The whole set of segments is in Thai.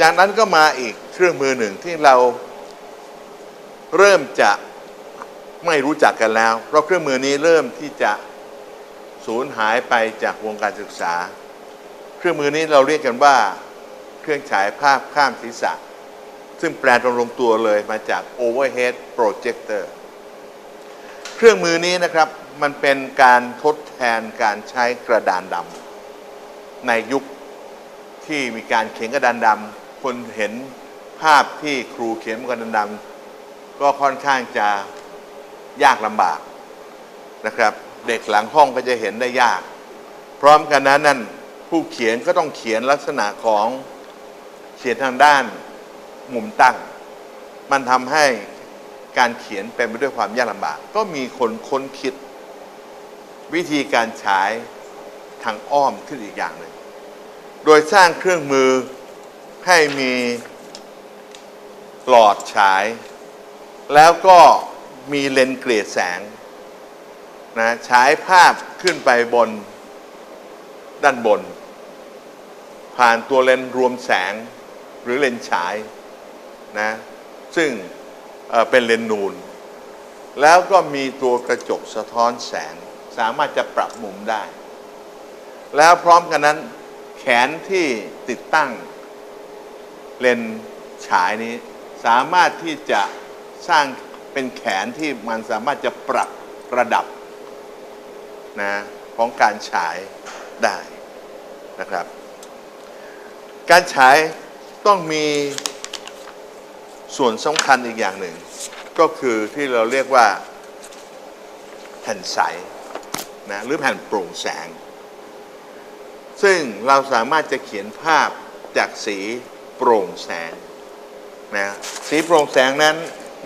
จากนั้นก็มาอีกเครื่องมือหนึ่งที่เราเริ่มจะไม่รู้จักกันแล้ว เพราะเครื่องมือนี้เริ่มที่จะสูญหายไปจากวงการศึกษา เครื่องมือนี้เราเรียกกันว่า เครื่องฉายภาพข้ามศีรษะ ซึ่งแปลตรงๆตัวเลยมาจาก overhead projector เครื่องมือนี้นะครับมันเป็นการทดแทนการใช้กระดานดำในยุคที่มีการเขียนกระดานดำ คนเห็นภาพที่ครูเขียนกระดานดำก็ค่อนข้างจะยากลำบากนะครับ เด็กหลังห้องก็จะเห็นได้ยาก พร้อมกันนั้นนั่นผู้เขียนก็ต้องเขียนลักษณะของเขียนทางด้านมุมตั้ง มันทำให้การเขียนเป็นไปด้วยความยากลำบาก ก็มีคนค้นคิด วิธีการฉายทางอ้อมขึ้นอีกอย่างหนึ่ง โดยสร้างเครื่องมือ ให้มีหลอดฉาย แล้วก็มีเลนส์เกลียดแสงนะฉายภาพขึ้นไปบนด้านบน ผ่านตัวเลนส์รวมแสงหรือเลนส์ฉายนะซึ่งเเป็นเลนส์นูน แล้วก็มีตัวกระจกสะท้อนแสง สามารถจะปรับมุมได้ แล้วพร้อมกันนั้นแขนที่ติดตั้ง เลนส์ฉายนี้ สามารถที่จะสร้างเป็นแขนที่มันสามารถจะปรับระดับนะของการฉายได้นะครับ การฉายต้องมีส่วนสำคัญอีกอย่างหนึ่ง ก็คือที่เราเรียกว่าแผ่นใสนะหรือแผ่นโปร่งแสง ซึ่งเราสามารถจะเขียนภาพจากสี โปร่งแสงนะสีโปร่งแสงนั้น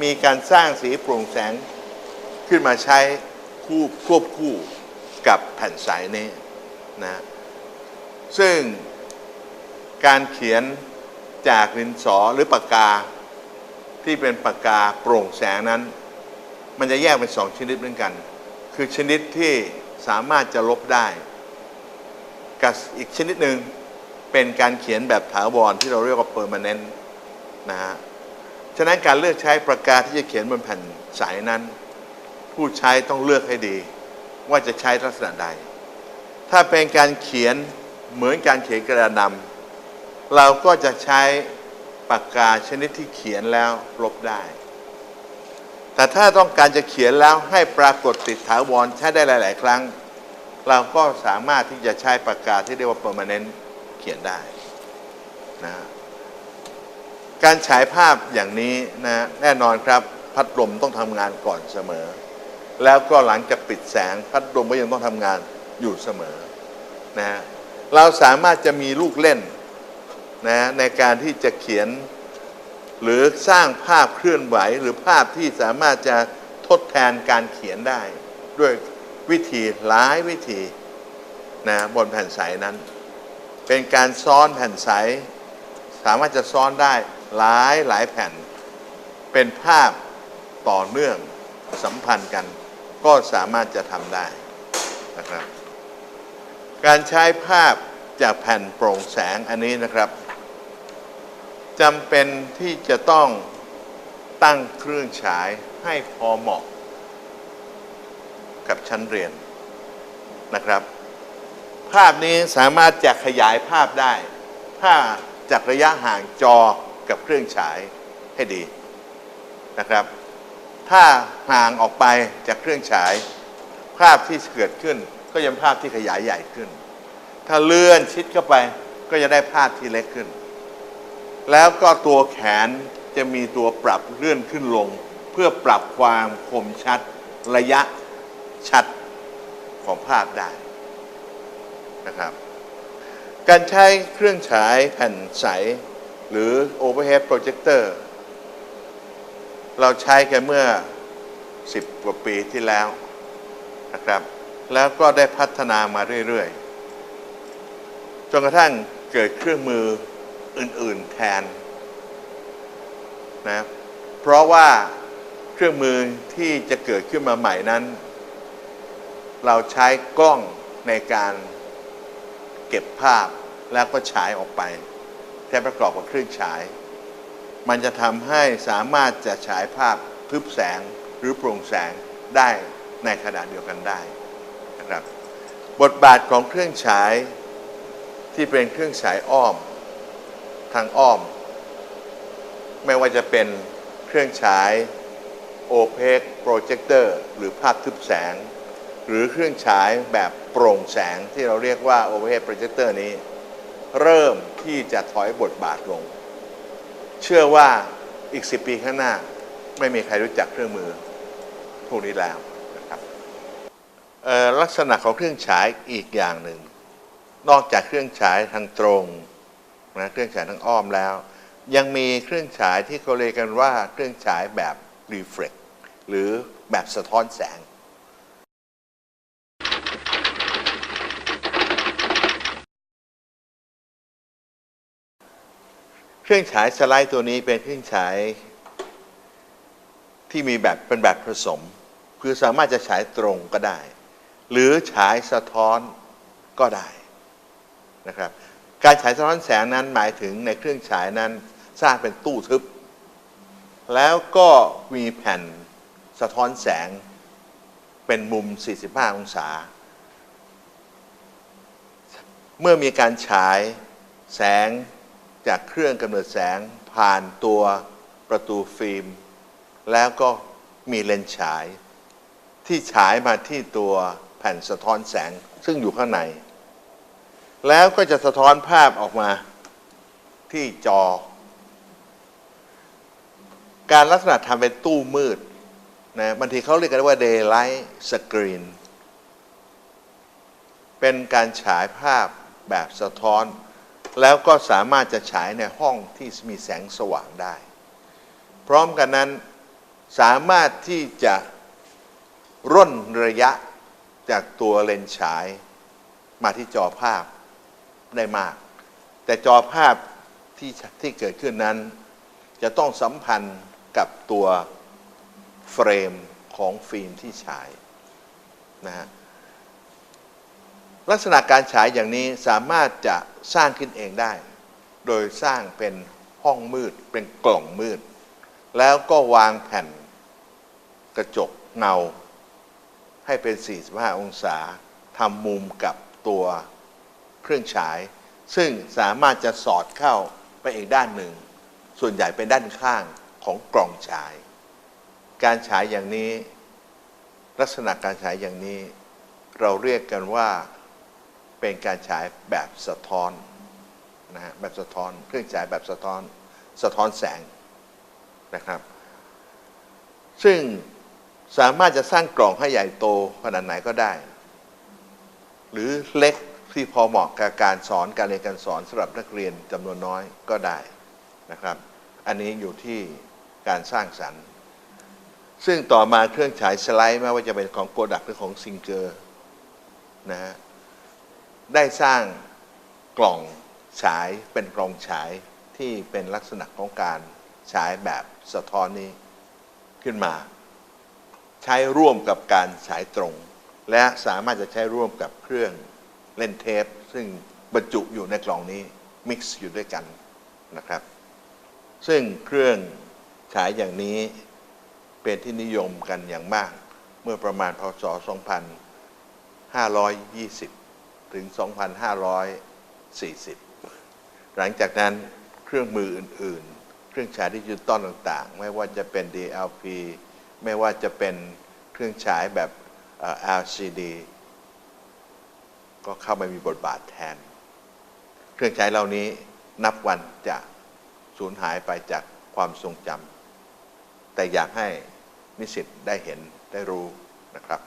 มีการสร้างสีโปร่งแสงขึ้นมาใช้คู่ควบคู่กับแผ่นใสนี้นะซึ่งการเขียนจากดินสอหรือปากกาที่เป็นปากกาโปร่งแสงนั้น มันจะแยกเป็นสองชนิดเหมือนกัน คือชนิดที่สามารถจะลบได้ กับอีกชนิดหนึ่ง เป็นการเขียนแบบถาวรที่เราเรียกว่า permanent นะฮะ ฉะนั้นการเลือกใช้ปากกาที่จะเขียนบนแผ่นใสนั้น ผู้ใช้ต้องเลือกให้ดี ว่าจะใช้ลักษณะใด ถ้าเป็นการเขียนเหมือนการเขียนกระดาษดำเราก็จะใช้ปากกาชนิดที่เขียนแล้วลบได้ แต่ถ้าต้องการจะเขียนแล้วให้ปรากฏติดถาวรใช้ได้หลาย ๆ ครั้ง เราก็สามารถที่จะใช้ปากกาที่เรียกว่า permanent เขียนได้นะการฉายภาพอย่างนี้นะแน่นอนครับพัดลมต้องทำงานก่อนเสมอ แล้วก็หลังจากปิดแสงพัดลมก็ยังต้องทำงานอยู่เสมอนะเราสามารถจะมีลูกเล่นนะในการที่จะเขียน หรือสร้างภาพเคลื่อนไหวหรือภาพที่สามารถจะทดแทนการเขียนได้ ด้วยวิธีหลายวิธีนะบนแผ่นใสนั้น เป็นการซ้อนแผ่นใส สามารถจะซ้อนได้หลายหลายแผ่น เป็นภาพต่อเนื่องสัมพันธ์กัน ก็สามารถจะทำได้นะครับ การใช้ภาพจากแผ่นโปร่งแสงอันนี้นะครับจำเป็นที่จะต้องตั้งเครื่องฉายให้พอเหมาะ กับชั้นเรียนนะครับ ภาพนี้สามารถจะขยายภาพได้ ถ้าจากระยะห่างจอกับเครื่องฉายให้ดีนะครับ ถ้าห่างออกไปจากเครื่องฉาย ภาพที่เกิดขึ้นก็ยังภาพที่ขยายใหญ่ขึ้น ถ้าเลื่อนชิดเข้าไปก็จะได้ภาพที่เล็กขึ้น แล้วก็ตัวแขนจะมีตัวปรับเลื่อนขึ้นลง เพื่อปรับความคมชัดระยะชัดของภาพได้ นะครับการใช้เครื่องฉายแผ่นใส หรือ overhead projector เราใช้กันเมื่อ 10 กว่าปีที่แล้วนะครับ แล้วก็ได้พัฒนามาเรื่อยๆ จนกระทั่งเกิดเครื่องมืออื่นๆแทนนะเพราะว่าเครื่องมือที่จะเกิดขึ้นมาใหม่นั้น เราใช้กล้องในการ เก็บภาพแล้วก็ฉายออกไปใช้ประกอบกับเครื่องฉาย มันจะทำให้สามารถจะฉายภาพทึบแสงหรือโปร่งแสงได้ในขณะเดียวกันได้นะครับบทบาทของเครื่องฉายที่เป็นเครื่องฉายอ้อม ทางอ้อม ไม่ว่าจะเป็นเครื่องฉาย opaque projector หรือภาพทึบแสง หรือเครื่องฉายแบบโปร่งแสงที่เราเรียกว่า overhead projector นี้ เริ่มที่จะถอยบทบาทลง เชื่อว่าอีก 10 ปีข้างหน้า ไม่มีใครรู้จักเครื่องมือพวกนี้แล้วนะครับลักษณะของเครื่องฉายอีกอย่างหนึ่ง นอกจากเครื่องฉายทางตรงนะเครื่องฉายทางอ้อมแล้ว ยังมีเครื่องฉายที่เขาเรียกกันว่าเครื่องฉายแบบ reflect หรือแบบสะท้อนแสง เครื่องฉายสไลด์ตัวนี้เป็นเครื่องฉายที่มีแบบเป็นแบบผสม คือสามารถจะฉายตรงก็ได้ หรือฉายสะท้อนก็ได้นะครับ การฉายสะท้อนแสงนั้นหมายถึงในเครื่องฉายนั้นสร้างเป็นตู้ทึบ แล้วก็มีแผ่นสะท้อนแสงเป็นมุม 45 องศา เมื่อมีการฉายแสง จากเครื่องกำเนิดแสงผ่านตัวประตูฟิล์ม แล้วก็มีเลนส์ฉาย ที่ฉายมาที่ตัวแผ่นสะท้อนแสงซึ่งอยู่ข้างใน แล้วก็จะสะท้อนภาพออกมาที่จอ การลักษณะทำเป็นตู้มืดนะบางทีเขาเรียกกันว่า daylight screen เป็นการฉายภาพแบบสะท้อน แล้วก็สามารถจะฉายในห้องที่มีแสงสว่างได้ พร้อมกันนั้นสามารถที่จะร่นระยะจากตัวเลนส์ฉายมาที่จอภาพได้มาก แต่จอภาพที่ที่เกิดขึ้นนั้น จะต้องสัมพันธ์กับตัวเฟรมของฟิล์มที่ฉายนะฮะ ลักษณะการฉายอย่างนี้สามารถจะสร้างขึ้นเองได้ โดยสร้างเป็นห้องมืดเป็นกล่องมืด แล้วก็วางแผ่นกระจกเงา ให้เป็น 45 องศาทำมุมกับตัวเครื่องฉาย ซึ่งสามารถจะสอดเข้าไปอีกด้านหนึ่ง ส่วนใหญ่เป็นด้านข้างของกล่องฉาย การฉายอย่างนี้ ลักษณะการฉายอย่างนี้ เราเรียกกันว่า เป็นการฉายแบบสะท้อนนะฮะแบบสะท้อนเครื่องฉายแบบสะท้อนสะท้อนแสงนะครับ ซึ่งสามารถจะสร้างกล่องให้ใหญ่โตขนาดไหนก็ได้ หรือเล็กที่พอเหมาะกับการสอนการเรียนการสอนสำหรับนักเรียนจำนวนน้อยก็ได้นะครับ อันนี้อยู่ที่การสร้างสรรค์ ซึ่งต่อมาเครื่องฉายสไลด์ไม่ว่าจะเป็นของโปรดักหรือของซิงเกอร์นะฮะ ได้สร้างกล่องฉายเป็นกล่องฉายที่เป็นลักษณะของการฉายแบบสะท้อนนี้ขึ้นมา ใช้ร่วมกับการฉายตรง และสามารถจะใช้ร่วมกับเครื่องเล่นเทป ซึ่งบรรจุอยู่ในกล่องนี้มิกซ์อยู่ด้วยกันนะครับ ซึ่งเครื่องฉายอย่างนี้เป็นที่นิยมกันอย่างมาก เมื่อประมาณพศ 2520 ถึง 2,540 หลังจากนั้นเครื่องมืออื่น ๆ เครื่องฉายดิจิตอลต่าง ๆ ไม่ว่าจะเป็น DLP ไม่ว่าจะเป็นเครื่องฉายแบบ LCD ก็เข้ามามีบทบาทแทน เครื่องฉายเหล่านี้นับวันจะสูญหายไปจากความทรงจำแต่อยากให้นิสิตได้เห็นได้รู้นะครับ